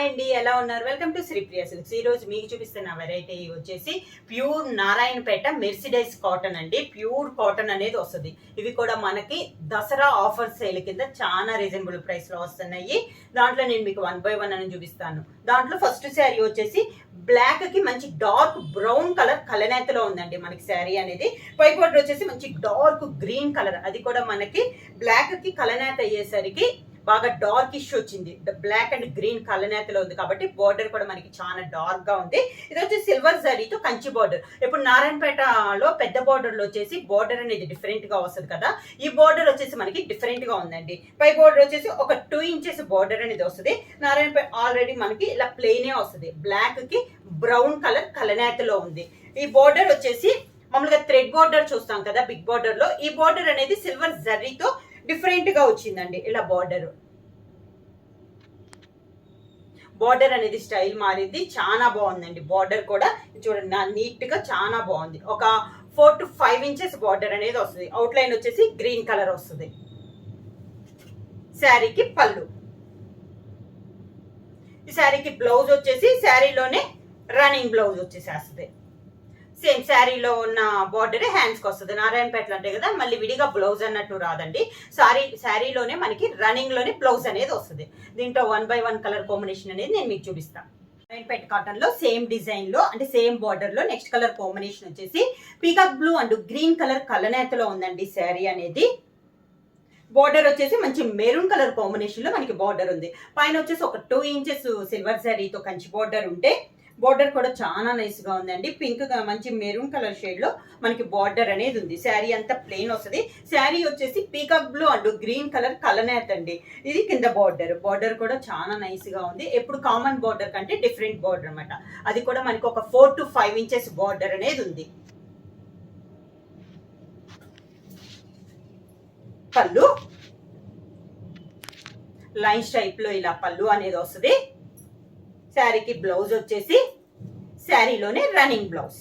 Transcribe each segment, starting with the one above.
Hi అండి ఎలా ఉన్నారు? వెల్కమ్ టు శ్రీప్రియ సిల్క్స్ ఈ రోజు మీకు చూపిస్తున్న వెరైటీ వచ్చేసి ప్యూర్ నారాయణపేట మెర్సిడైజ్ కాటన్ అండి. ప్యూర్ కాటన్ అనేది వస్తుంది. ఇవి కూడా మనకి దసరా ఆఫర్ సేల్ కింద చాలా రీజనబుల్ ప్రైస్లో వస్తున్నాయి. దాంట్లో నేను మీకు వన్ బై వన్ అని చూపిస్తాను. దాంట్లో ఫస్ట్ శారీ వచ్చేసి బ్లాక్కి మంచి డార్క్ బ్రౌన్ కలర్ కలనేతలో ఉందండి మనకి శారీ అనేది. పై బోర్డర్ వచ్చేసి మంచి డార్క్ గ్రీన్ కలర్ అది కూడా మనకి బ్లాక్కి కలనేత అయ్యేసరికి బాగా డార్క్ ఇష్యూ వచ్చింది. బ్లాక్ అండ్ గ్రీన్ కలనేతలో ఉంది కాబట్టి బోర్డర్ కూడా మనకి చాలా డార్క్గా ఉంది. ఇది వచ్చి సిల్వర్ జరీతో కంచి బోర్డర్ ఇప్పుడు నారాయణపేటలో పెద్ద బోర్డర్లో వచ్చేసి బార్డర్ అనేది డిఫరెంట్గా వస్తుంది కదా. ఈ బోర్డర్ వచ్చేసి మనకి డిఫరెంట్గా ఉందండి. పై బోర్డర్ వచ్చేసి ఒక టూ ఇంచెస్ బోర్డర్ అనేది వస్తుంది. నారాయణపేట ఆల్రెడీ మనకి ఇలా ప్లెయినే వస్తుంది. బ్లాక్కి బ్రౌన్ కలర్ కలనేతలో ఉంది. ఈ బార్డర్ వచ్చేసి మామూలుగా థ్రెడ్ బార్డర్ చూస్తాం కదా బిగ్ బార్డర్లో. ఈ బార్డర్ అనేది సిల్వర్ జర్రీతో డిఫరెంట్గా వచ్చిందండి ఇలా బార్డర్. బార్డర్ అనేది స్టైల్ మారింది చాలా బాగుందండి. బార్డర్ కూడా చూడండి నీట్గా చాలా బాగుంది. ఒక four to five inches border అనేది వస్తుంది. అవుట్లైన్ వచ్చేసి గ్రీన్ కలర్ వస్తుంది. శారీకి పళ్ళు. ఈ శారీకి బ్లౌజ్ వచ్చేసి శారీలోనే రన్నింగ్ బ్లౌజ్ వచ్చేసేస్తుంది. సేమ్ శారీలో ఉన్న బార్డర్ హ్యాండ్స్కి వస్తుంది. నారాయణపేటలు అంటే కదా మళ్ళీ విడిగా బ్లౌజ్ అన్నట్టు రాదండి. సారీ శారీలోనే మనకి రన్నింగ్లోనే బ్లౌజ్ అనేది వస్తుంది. దీంట్లో one by one colour combination అనేది నేను మీకు చూపిస్తాను నారాయణపేట కాటన్లో సేమ్ డిజైన్లో అంటే సేమ్ బార్డర్లో నెక్స్ట్ కలర్ కాంబినేషన్ వచ్చేసి peacock blue and green colour కలనేతలో ఉందండి శారీ అనేది. బార్డర్ వచ్చేసి మంచి మెరూన్ కలర్ కాంబినేషన్లో మనకి బార్డర్ ఉంది. పైన వచ్చేసి ఒక టూ ఇంచెస్ సిల్వర్ శారీతో కంచి బార్డర్ ఉంటే బార్డర్ కూడా చాలా నైస్గా ఉందండి. పింక్గా మంచి మెరూన్ కలర్ షేడ్లో మనకి బార్డర్ అనేది ఉంది. శారీ అంతా ప్లెయిన్ వస్తుంది. శారీ వచ్చేసి peacock blue and green colour కలనేత్ అండి. ఇది కింద బార్డర్ బార్డర్ కూడా చాలా నైస్గా ఉంది. ఎప్పుడు కామన్ బార్డర్ కంటే డిఫరెంట్ బార్డర్ అనమాట అది కూడా మనకి ఒక four to five inches border అనేది ఉంది. పళ్ళు. లైన్స్ స్టైప్లో ఇలా పళ్ళు అనేది వస్తుంది. శారీకి బ్లౌజ్ వచ్చేసి శారీలోనే రన్నింగ్ బ్లౌజ్.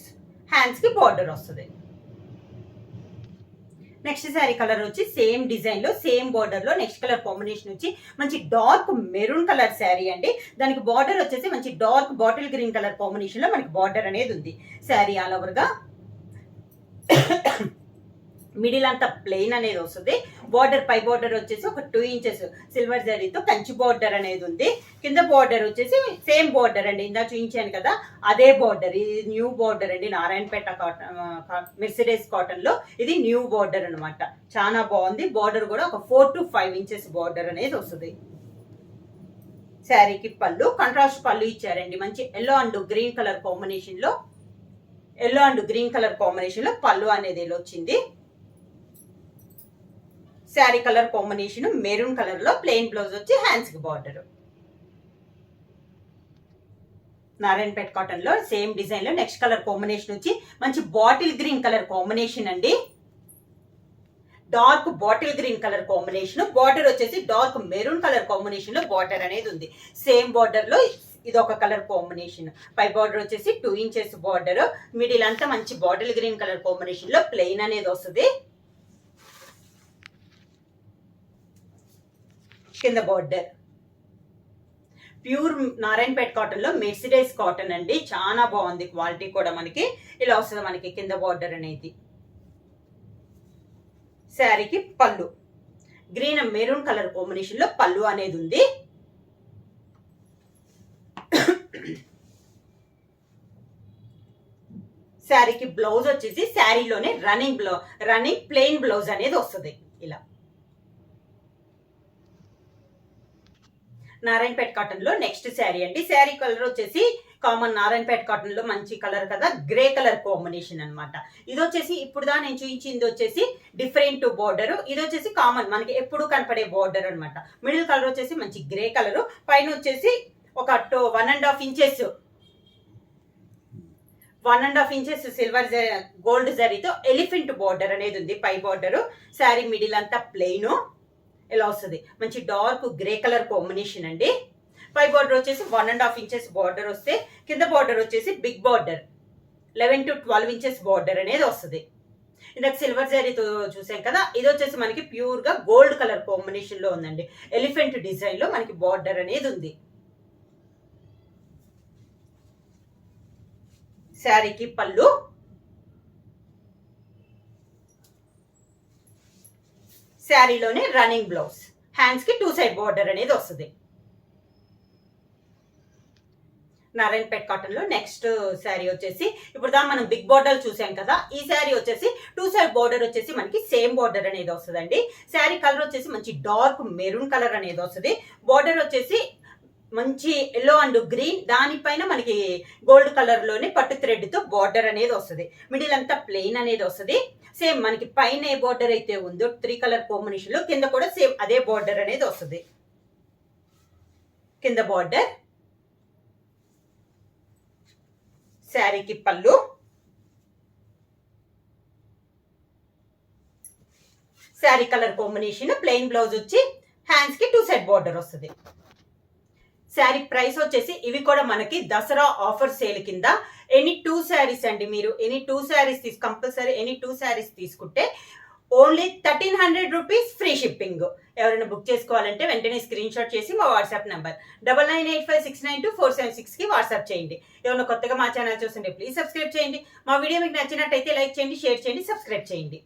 హ్యాండ్స్కి బార్డర్ వస్తుంది. నెక్స్ట్ శారీ కలర్ వచ్చి సేమ్ డిజైన్లో సేమ్ బార్డర్లో నెక్స్ట్ కలర్ కాంబినేషన్ వచ్చి మంచి డార్క్ మెరూన్ కలర్ శారీ అండి. దానికి బార్డర్ వచ్చేసి మంచి డార్క్ బాటిల్ గ్రీన్ కలర్ కాంబినేషన్లో మనకి బార్డర్ అనేది ఉంది. శారీ ఆల్ ఓవర్గా మిడిల్ అంతా ప్లెయిన్ అనేది వస్తుంది. బార్డర్ పై బార్డర్ వచ్చేసి ఒక టూ ఇంచెస్ సిల్వర్ జరీతో కంచి బార్డర్ అనేది ఉంది. కింద బార్డర్ వచ్చేసి సేమ్ బార్డర్ అండి. ఇందా చూపించాను కదా అదే బార్డర్. ఇది న్యూ బార్డర్ అండి. నారాయణపేట కాటన్ మెర్సిడేస్ కాటన్లో ఇది న్యూ బార్డర్ అన్నమాట. చాలా బాగుంది. బార్డర్ కూడా ఒక four to five inches border అనేది వస్తుంది. శారీకి పళ్ళు కంట్రాస్ట్ పళ్ళు ఇచ్చారండి. మంచి ఎల్లో అండ్ గ్రీన్ కలర్ కాంబినేషన్లో ఎల్లో అండ్ గ్రీన్ కలర్ కాంబినేషన్లో పళ్ళు అనేది వచ్చింది. శారీ కలర్ కాంబినేషన్ మెరూన్ కలర్లో ప్లెయిన్ బ్లౌజ్ వచ్చి హ్యాండ్స్కి బార్డర్ నారాయణపేట కాటన్లో సేమ్ డిజైన్లో నెక్స్ట్ కలర్ కాంబినేషన్ వచ్చి మంచి బాటిల్ గ్రీన్ కలర్ కాంబినేషన్ అండి. Dark bottle green colour combination border వచ్చేసి డార్క్ మెరూన్ కలర్ కాంబినేషన్లో బార్డర్ అనేది ఉంది. సేమ్ బార్డర్లో ఇది ఒక కలర్ కాంబినేషన్. పై బార్డర్ వచ్చేసి టూ ఇంచెస్ బార్డర్ మిడిల్ అంతా మంచి బాటిల్ గ్రీన్ కలర్ కాంబినేషన్లో ప్లెయిన్ అనేది వస్తుంది. కింద బార్డర్ ప్యూర్ నారాయణపేట కాటన్లో మెర్సిడైజ్ కాటన్ అండి. చాలా బాగుంది. క్వాలిటీ కూడా మనకి ఇలా వస్తుంది మనకి కింద బార్డర్ అనేది. శారీకి పళ్ళు. గ్రీన్ అండ్ మెరూన్ కలర్ కాంబినేషన్లో పళ్ళు అనేది ఉంది. శారీకి బ్లౌజ్ వచ్చేసి శారీలోనే running blouse running plain blouse అనేది వస్తుంది. ఇలా. నారాయణపేట కాటన్లో నెక్స్ట్ శారీ అండి. శారీ కలర్ వచ్చేసి కామన్ నారాయణపేట కాటన్లో మంచి కలర్ కదా గ్రే కలర్ కాంబినేషన్ అనమాట ఇది వచ్చేసి ఇప్పుడు దా నేను చూపించింది వచ్చేసి డిఫరెంట్ బోర్డర్. ఇది వచ్చేసి కామన్ మనకి ఎప్పుడు కనపడే బోర్డర్ అనమాట మిడిల్ కలర్ వచ్చేసి మంచి గ్రే కలర్. పైన వచ్చేసి ఒక two one and half inches. One and half inches silver gold జరీతో ఎలిఫెంట్ బోర్డర్ అనేది ఉంది పై బోర్డర్. శారీ మిడిల్ అంతా ప్లెయిన్. ఇలా వస్తుంది? మంచి డార్క్ గ్రే కలర్ కాంబినేషన్ అండి. పై బార్డర్ వచ్చేసి one and half inches border వస్తే కింద బార్డర్ వచ్చేసి big border eleven to twelve inches border అనేది వస్తుంది. ఇందాక సిల్వర్ జారీతో చూసాం కదా ఇది వచ్చేసి మనకి ప్యూర్గా గోల్డ్ కలర్ కాంబినేషన్లో ఉందండి. ఎలిఫెంట్ డిజైన్లో మనకి బార్డర్ అనేది ఉంది. శారీకి పళ్ళు శారీలోనే రన్నింగ్ బ్లౌజ్ హ్యాండ్స్కి టూ సైడ్ బార్డర్ అనేది వస్తుంది. నారాయణపేట కాటన్లో నెక్స్ట్ శారీ వచ్చేసి ఇప్పుడు దా మనం బిగ్ బార్డర్ చూసాం కదా ఈ శారీ వచ్చేసి టూ సైడ్ బార్డర్ వచ్చేసి మనకి సేమ్ బార్డర్ అనేది వస్తుందండి. శారీ కలర్ వచ్చేసి మంచి డార్క్ మెరూన్ కలర్ అనేది వస్తుంది. బార్డర్ వచ్చేసి మంచి ఎల్లో అండ్ గ్రీన్ దానిపైన మనకి గోల్డ్ కలర్లోనే పట్టు థ్రెడ్తో బార్డర్ అనేది వస్తుంది. మిడిల్ అంతా ప్లెయిన్ అనేది వస్తుంది. సేమ్ మనకి పైన ఏ బార్డర్ అయితే ఉందో త్రీ కలర్ కాంబినేషన్లో కింద కూడా సేమ్ అదే బార్డర్ అనేది వస్తుంది. కింద బార్డర్ శారీకి పళ్ళు. Sari colour combination plain blouse వచ్చి హ్యాండ్స్కి టూ సైడ్ బార్డర్ వస్తుంది. శారీ ప్రైస్ వచ్చేసి ఇవి కూడా మనకి దసరా ఆఫర్ సేల్ కింద. ఎనీ టూ శారీస్ అండి మీరు ఎనీ టూ శారీస్ తీసు కంపల్సరీ ఎనీ టూ శారీస్ తీసుకుంటే only thirteen hundred rupees free shipping. ఎవరైనా బుక్ చేసుకోవాలంటే వెంటనే స్క్రీన్ షాట్ చేసి మా WhatsApp number. Double nine eight five six nine two four seven సిక్స్కి వాట్సాప్ చేయండి. ఎవరైనా కొత్తగా మా ఛానల్ చూస్తుంటే ప్లీజ్ సబ్స్క్రైబ్ చేయండి. మా వీడియో మీకు నచ్చినట్టయితే లైక్ చేయండి షేర్ చేయండి సబ్స్క్రైబ్ చేయండి.